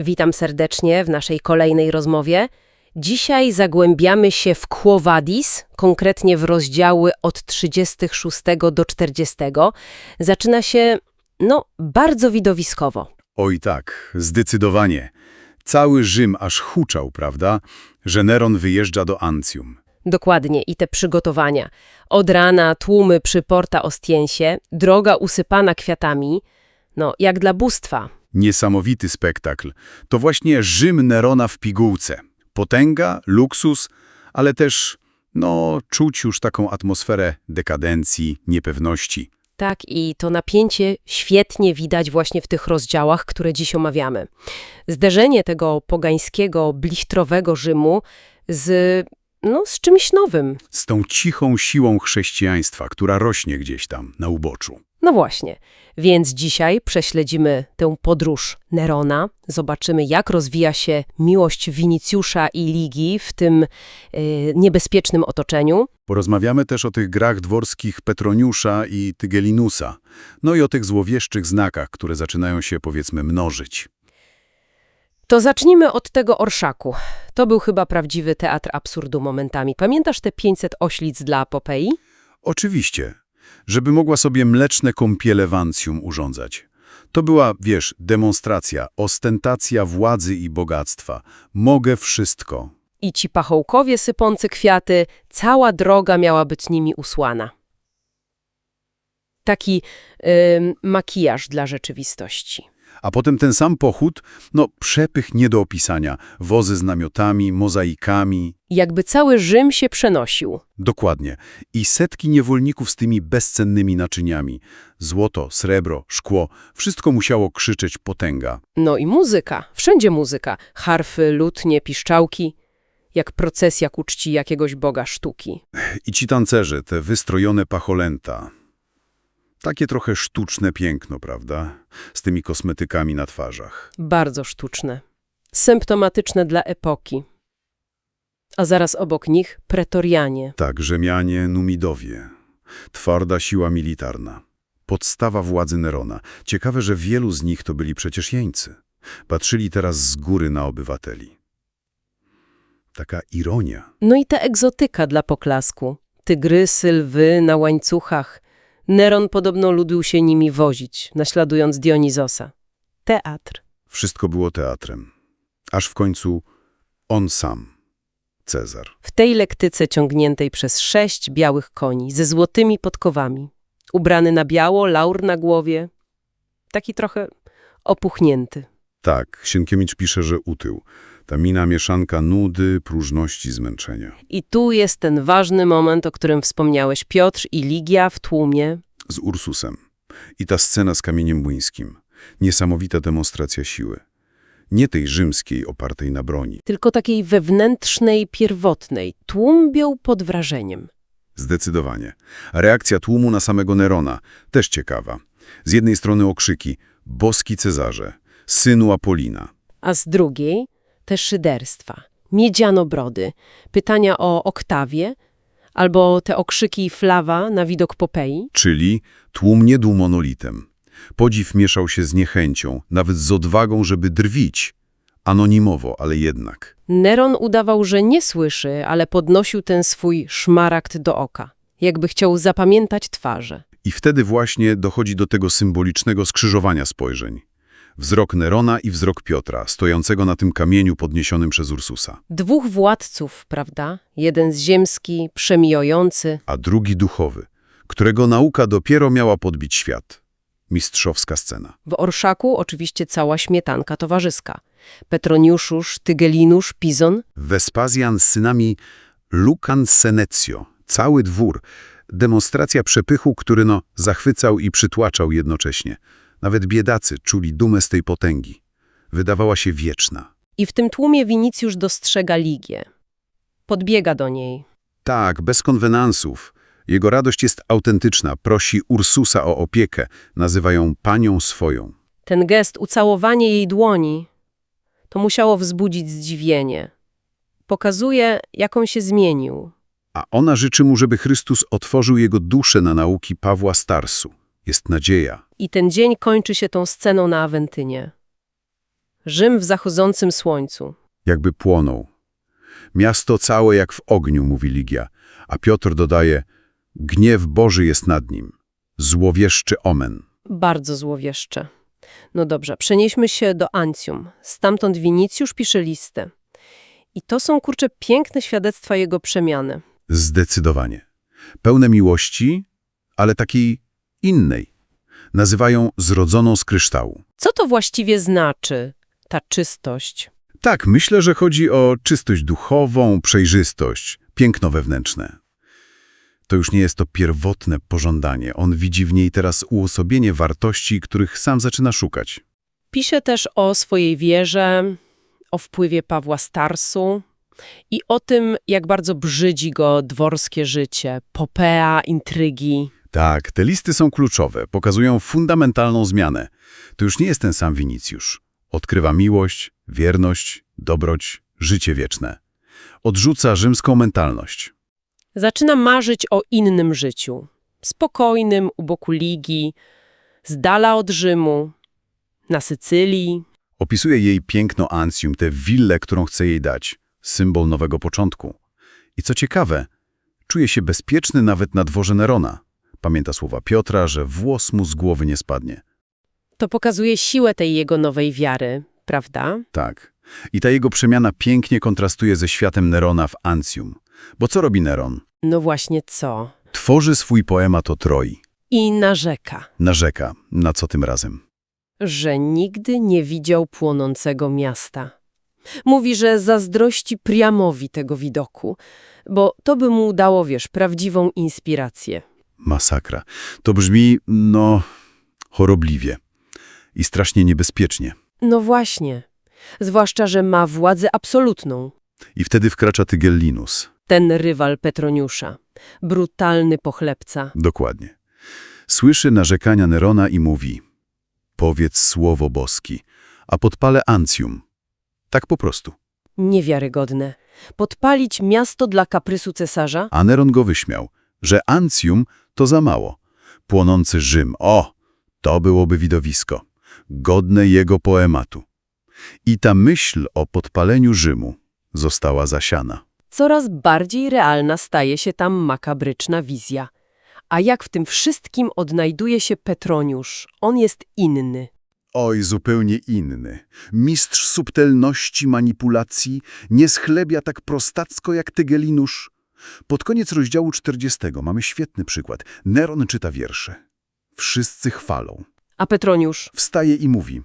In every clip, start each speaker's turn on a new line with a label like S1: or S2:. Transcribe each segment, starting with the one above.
S1: Witam serdecznie w naszej kolejnej rozmowie. Dzisiaj zagłębiamy się w Quo Vadis, konkretnie w rozdziały od 36 do 40. Zaczyna się, no, bardzo widowiskowo.
S2: Oj tak, zdecydowanie. Cały Rzym aż huczał, prawda, że Neron wyjeżdża do Ancjum.
S1: Dokładnie, i te przygotowania. Od rana tłumy przy Porta Ostiensie, droga usypana kwiatami, no, jak dla bóstwa.
S2: Niesamowity spektakl. To właśnie Rzym Nerona w pigułce. Potęga, luksus, ale też, no, czuć już taką atmosferę dekadencji, niepewności.
S1: Tak, i to napięcie świetnie widać właśnie w tych rozdziałach, które dziś omawiamy. Zderzenie tego pogańskiego, blichtrowego Rzymu z, no, z czymś nowym.
S2: Z tą cichą siłą chrześcijaństwa, która rośnie gdzieś tam, na uboczu.
S1: No właśnie, więc dzisiaj prześledzimy tę podróż Nerona, zobaczymy jak rozwija się miłość Winicjusza i Ligi w tym y, niebezpiecznym otoczeniu.
S2: Porozmawiamy też o tych grach dworskich Petroniusza i Tygelinusa, no i o tych złowieszczych znakach, które zaczynają się, powiedzmy, mnożyć.
S1: To zacznijmy od tego orszaku. To był chyba prawdziwy teatr absurdu momentami. Pamiętasz te 500 oślic dla Apopei?
S2: Oczywiście, żeby mogła sobie mleczne kąpiele w Ancjum urządzać. To była, wiesz, demonstracja, ostentacja władzy i bogactwa. Mogę wszystko.
S1: I ci pachołkowie sypący kwiaty, cała droga miała być nimi usłana. Taki ym, makijaż dla rzeczywistości.
S2: A potem ten sam pochód, no przepych nie do opisania. Wozy z namiotami, mozaikami.
S1: Jakby cały Rzym się przenosił.
S2: Dokładnie. I setki niewolników z tymi bezcennymi naczyniami. Złoto, srebro, szkło. Wszystko musiało krzyczeć potęga.
S1: No i muzyka, wszędzie muzyka. Harfy, lutnie, piszczałki. Jak procesja ku czci jakiegoś boga sztuki.
S2: I ci tancerze, te wystrojone pacholęta. Takie trochę sztuczne piękno, prawda? Z tymi kosmetykami na twarzach.
S1: Bardzo sztuczne. Symptomatyczne dla epoki. A zaraz obok nich pretorianie.
S2: Tak, Rzymianie, Numidowie. Twarda siła militarna. Podstawa władzy Nerona. Ciekawe, że wielu z nich to byli przecież jeńcy. Patrzyli teraz z góry na obywateli. Taka ironia.
S1: No i ta egzotyka dla poklasku. Tygrysy, lwy na łańcuchach. Neron podobno lubił się nimi wozić, naśladując Dionizosa. Teatr.
S2: Wszystko było teatrem. Aż w końcu on sam, Cezar.
S1: W tej lektyce ciągniętej przez sześć białych koni ze złotymi podkowami. Ubrany na biało, laur na głowie. Taki trochę opuchnięty.
S2: Tak, Sienkiewicz pisze, że utył. Ta mina mieszanka nudy, próżności, zmęczenia.
S1: I tu jest ten ważny moment, o którym wspomniałeś. Piotr i Ligia w tłumie.
S2: Z Ursusem. I ta scena z kamieniem młyńskim. Niesamowita demonstracja siły. Nie tej rzymskiej, opartej na broni.
S1: Tylko takiej wewnętrznej, pierwotnej. Tłum biał pod wrażeniem.
S2: Zdecydowanie. Reakcja tłumu na samego Nerona też ciekawa. Z jednej strony okrzyki boski Cezarze, synu Apolina.
S1: A z drugiej te szyderstwa, miedzianobrody, pytania o Oktawię, albo te okrzyki Flawa na widok Popei.
S2: Czyli tłum nie był monolitem. Podziw mieszał się z niechęcią, nawet z odwagą, żeby drwić. Anonimowo, ale jednak.
S1: Neron udawał, że nie słyszy, ale podnosił ten swój szmaragd do oka, jakby chciał zapamiętać twarze.
S2: I wtedy właśnie dochodzi do tego symbolicznego skrzyżowania spojrzeń. Wzrok Nerona i wzrok Piotra, stojącego na tym kamieniu podniesionym przez Ursusa,
S1: Dwóch władców, prawda? Jeden ziemski, przemijujący,
S2: a drugi duchowy, którego nauka dopiero miała podbić świat. Mistrzowska scena.
S1: W orszaku oczywiście cała śmietanka towarzyska. Petroniuszusz, Tygelinusz, Pizon.
S2: Vespazjan z synami Lucan Senecio, cały dwór. Demonstracja przepychu, który no zachwycał i przytłaczał jednocześnie. Nawet biedacy czuli dumę z tej potęgi. Wydawała się wieczna.
S1: I w tym tłumie Winicjusz dostrzega Ligię. Podbiega do niej.
S2: Tak, bez konwenansów. Jego radość jest autentyczna. Prosi Ursusa o opiekę. Nazywa ją panią swoją.
S1: Ten gest, ucałowanie jej dłoni, to musiało wzbudzić zdziwienie. Pokazuje, jak on się zmienił.
S2: A ona życzy mu, żeby Chrystus otworzył jego duszę na nauki Pawła Starsu. Jest nadzieja.
S1: I ten dzień kończy się tą sceną na Awentynie. Rzym w zachodzącym słońcu.
S2: Jakby płonął. Miasto całe jak w ogniu, mówi Ligia, a Piotr dodaje, gniew Boży jest nad nim. Złowieszczy omen.
S1: Bardzo złowieszcze. No dobrze, przenieśmy się do Ancjum. Stamtąd Winicjusz pisze listę. I to są, kurczę, piękne świadectwa jego przemiany.
S2: Zdecydowanie. Pełne miłości, ale takiej innej. Nazywają zrodzoną z kryształu.
S1: Co to właściwie znaczy, ta czystość?
S2: Tak, myślę, że chodzi o czystość duchową, przejrzystość, piękno wewnętrzne. To już nie jest to pierwotne pożądanie. On widzi w niej teraz uosobienie wartości, których sam zaczyna szukać.
S1: Pisze też o swojej wierze, o wpływie Pawła Starsu i o tym, jak bardzo brzydzi go dworskie życie, popea, intrygi.
S2: Tak, te listy są kluczowe, pokazują fundamentalną zmianę. To już nie jest ten sam Winicjusz. Odkrywa miłość, wierność, dobroć, życie wieczne. Odrzuca rzymską mentalność.
S1: Zaczyna marzyć o innym życiu. Spokojnym, u boku Ligi, z dala od Rzymu, na Sycylii.
S2: Opisuje jej piękno Ancjum, tę willę, którą chce jej dać, symbol nowego początku. I co ciekawe, czuje się bezpieczny nawet na dworze Nerona. Pamięta słowa Piotra, że włos mu z głowy nie spadnie.
S1: To pokazuje siłę tej jego nowej wiary, prawda?
S2: Tak. I ta jego przemiana pięknie kontrastuje ze światem Nerona w Ancjum. Bo co robi Neron?
S1: No właśnie co?
S2: Tworzy swój poemat o Troi.
S1: I narzeka,
S2: Narzeka. Na co tym razem?
S1: że nigdy nie widział płonącego miasta. Mówi, że zazdrości Priamowi tego widoku, bo to by mu dało, wiesz, prawdziwą inspirację.
S2: Masakra. To brzmi, no, chorobliwie. I strasznie niebezpiecznie.
S1: No właśnie. Zwłaszcza, że ma władzę absolutną.
S2: I wtedy wkracza Tygellinus.
S1: Ten rywal Petroniusza. Brutalny pochlebca.
S2: Dokładnie. Słyszy narzekania Nerona i mówi Powiedz słowo boski, a podpalę Ancjum. Tak po prostu.
S1: Niewiarygodne. Podpalić miasto dla kaprysu cesarza?
S2: A Neron go wyśmiał, że Ancjum to za mało. Płonący Rzym, o, to byłoby widowisko. Godne jego poematu. I ta myśl o podpaleniu Rzymu została zasiana.
S1: Coraz bardziej realna staje się tam makabryczna wizja. A jak w tym wszystkim odnajduje się Petroniusz? On jest inny.
S2: Oj, zupełnie inny. Mistrz subtelności manipulacji nie schlebia tak prostacko jak Tygelinusz. Pod koniec rozdziału 40 mamy świetny przykład. Neron czyta wiersze. Wszyscy chwalą.
S1: A Petroniusz?
S2: Wstaje i mówi.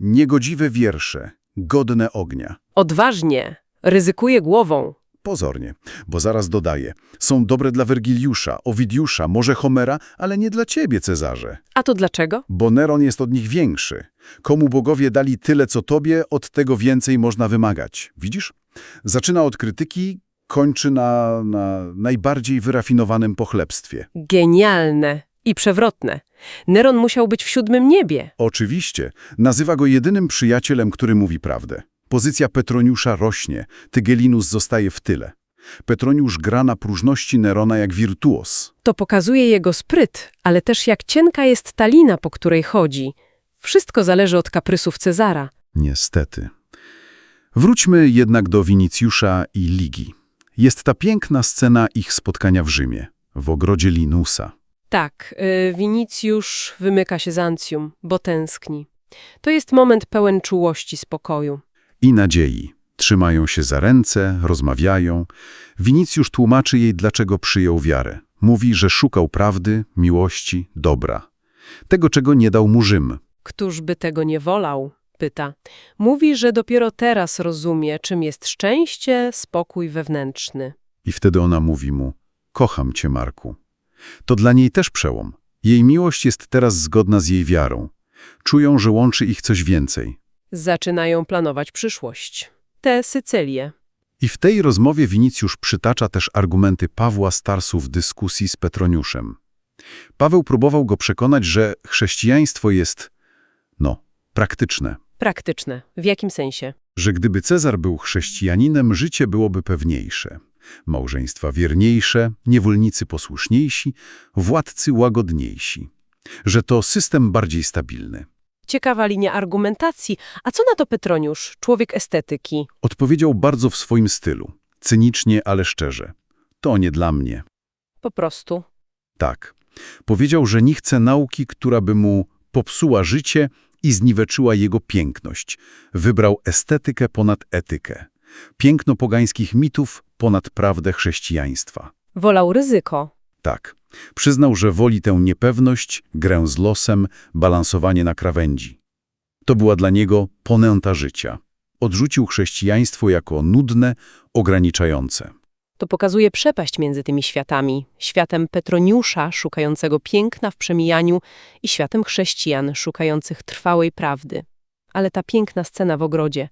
S2: Niegodziwe wiersze, godne ognia.
S1: Odważnie. Ryzykuje głową.
S2: Pozornie, bo zaraz dodaje. Są dobre dla Wergiliusza, Owidiusza, może Homera, ale nie dla ciebie, Cezarze.
S1: A to dlaczego?
S2: Bo Neron jest od nich większy. Komu bogowie dali tyle, co tobie, od tego więcej można wymagać. Widzisz? Zaczyna od krytyki, kończy na, na najbardziej wyrafinowanym pochlebstwie.
S1: Genialne i przewrotne. Neron musiał być w siódmym niebie.
S2: Oczywiście, nazywa go jedynym przyjacielem, który mówi prawdę. Pozycja Petroniusza rośnie, Tygelinus zostaje w tyle. Petroniusz gra na próżności Nerona jak wirtuos.
S1: To pokazuje jego spryt, ale też jak cienka jest ta lina, po której chodzi. Wszystko zależy od kaprysów Cezara.
S2: Niestety. Wróćmy jednak do Winicjusza i Ligi. Jest ta piękna scena ich spotkania w Rzymie, w ogrodzie Linusa.
S1: Tak, y, Winicjusz wymyka się z Ancjum, bo tęskni. To jest moment pełen czułości, spokoju.
S2: I nadziei. Trzymają się za ręce, rozmawiają. Winicjusz tłumaczy jej, dlaczego przyjął wiarę. Mówi, że szukał prawdy, miłości, dobra. Tego, czego nie dał mu Rzym.
S1: Któż by tego nie wolał? Pyta. Mówi, że dopiero teraz rozumie, czym jest szczęście, spokój wewnętrzny.
S2: I wtedy ona mówi mu, kocham cię, Marku. To dla niej też przełom. Jej miłość jest teraz zgodna z jej wiarą. Czują, że łączy ich coś więcej.
S1: Zaczynają planować przyszłość. Te Sycylie.
S2: I w tej rozmowie Winicjusz przytacza też argumenty Pawła Starsu w dyskusji z Petroniuszem. Paweł próbował go przekonać, że chrześcijaństwo jest, no, praktyczne.
S1: Praktyczne. W jakim sensie?
S2: Że gdyby Cezar był chrześcijaninem, życie byłoby pewniejsze. Małżeństwa wierniejsze, niewolnicy posłuszniejsi, władcy łagodniejsi. Że to system bardziej stabilny.
S1: Ciekawa linia argumentacji. A co na to Petroniusz, człowiek estetyki?
S2: Odpowiedział bardzo w swoim stylu. Cynicznie, ale szczerze. To nie dla mnie.
S1: Po prostu.
S2: Tak. Powiedział, że nie chce nauki, która by mu popsuła życie i zniweczyła jego piękność. Wybrał estetykę ponad etykę. Piękno pogańskich mitów ponad prawdę chrześcijaństwa.
S1: Wolał ryzyko.
S2: Tak. Przyznał, że woli tę niepewność, grę z losem, balansowanie na krawędzi. To była dla niego ponęta życia. Odrzucił chrześcijaństwo jako nudne, ograniczające.
S1: To pokazuje przepaść między tymi światami. Światem Petroniusza, szukającego piękna w przemijaniu i światem chrześcijan, szukających trwałej prawdy. Ale ta piękna scena w ogrodzie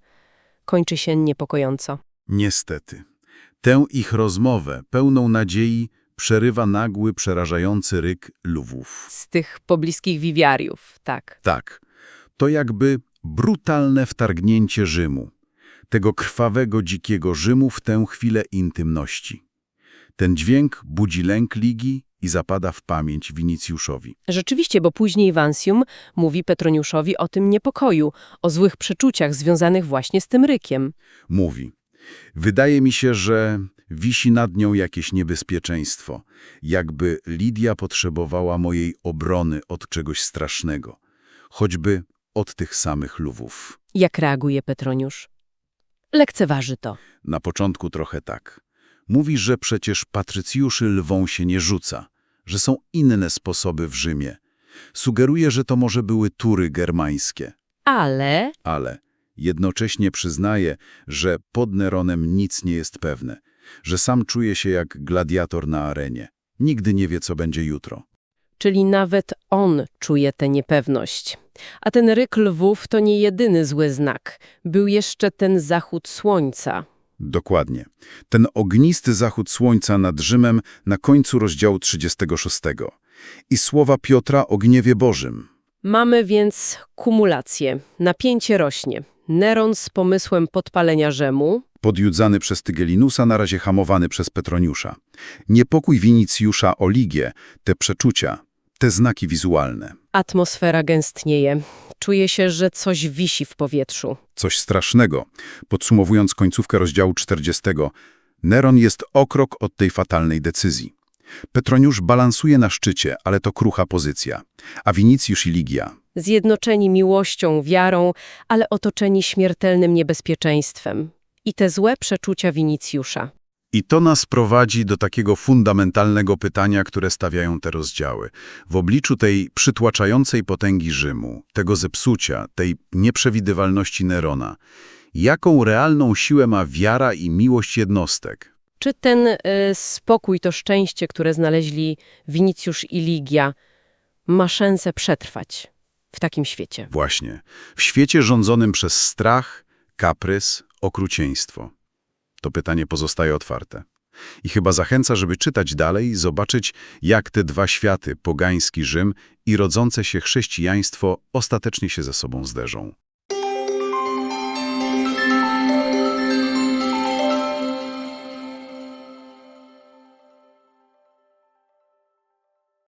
S1: kończy się niepokojąco.
S2: Niestety. Tę ich rozmowę, pełną nadziei, przerywa nagły, przerażający ryk lwów.
S1: Z tych pobliskich wiwiariów, tak.
S2: Tak, to jakby brutalne wtargnięcie Rzymu. Tego krwawego, dzikiego Rzymu w tę chwilę intymności. Ten dźwięk budzi lęk Ligi i zapada w pamięć Winicjuszowi.
S1: Rzeczywiście, bo później Wansium mówi Petroniuszowi o tym niepokoju, o złych przeczuciach związanych właśnie z tym rykiem.
S2: Mówi, wydaje mi się, że wisi nad nią jakieś niebezpieczeństwo, jakby Lidia potrzebowała mojej obrony od czegoś strasznego, choćby od tych samych lwów.
S1: Jak reaguje Petroniusz? Lekceważy to.
S2: Na początku trochę tak. Mówi, że przecież patrycjuszy lwą się nie rzuca, że są inne sposoby w Rzymie. Sugeruje, że to może były tury germańskie,
S1: Ale
S2: ale jednocześnie przyznaje, że pod Neronem nic nie jest pewne, że sam czuje się jak gladiator na arenie. Nigdy nie wie, co będzie jutro.
S1: Czyli nawet on czuje tę niepewność. A ten ryk lwów to nie jedyny zły znak. Był jeszcze ten zachód słońca.
S2: Dokładnie. Ten ognisty zachód słońca nad Rzymem na końcu rozdziału 36. I słowa Piotra o gniewie Bożym.
S1: Mamy więc kumulację. Napięcie rośnie. Neron z pomysłem podpalenia Rzymu,
S2: Podjudzany przez Tygelinusa, na razie hamowany przez Petroniusza. Niepokój Winicjusza o Ligię, te przeczucia, te znaki wizualne.
S1: atmosfera gęstnieje. Czuje się, że coś wisi w powietrzu.
S2: Coś strasznego. Podsumowując końcówkę rozdziału 40, Neron jest o krok od tej fatalnej decyzji. Petroniusz balansuje na szczycie, ale to krucha pozycja. A Winicjusz i Ligia.
S1: Zjednoczeni miłością, wiarą, ale otoczeni śmiertelnym niebezpieczeństwem. I te złe przeczucia Winicjusza.
S2: I to nas prowadzi do takiego fundamentalnego pytania, które stawiają te rozdziały. W obliczu tej przytłaczającej potęgi Rzymu, tego zepsucia, tej nieprzewidywalności Nerona, jaką realną siłę ma wiara i miłość jednostek?
S1: Czy ten y, spokój, to szczęście, które znaleźli Winicjusz i Ligia, ma szansę przetrwać w takim świecie?
S2: Właśnie. W świecie rządzonym przez strach, kaprys, okrucieństwo. To pytanie pozostaje otwarte. I chyba zachęca, żeby czytać dalej i zobaczyć, jak te dwa światy, pogański Rzym i rodzące się chrześcijaństwo, ostatecznie się ze sobą zderzą.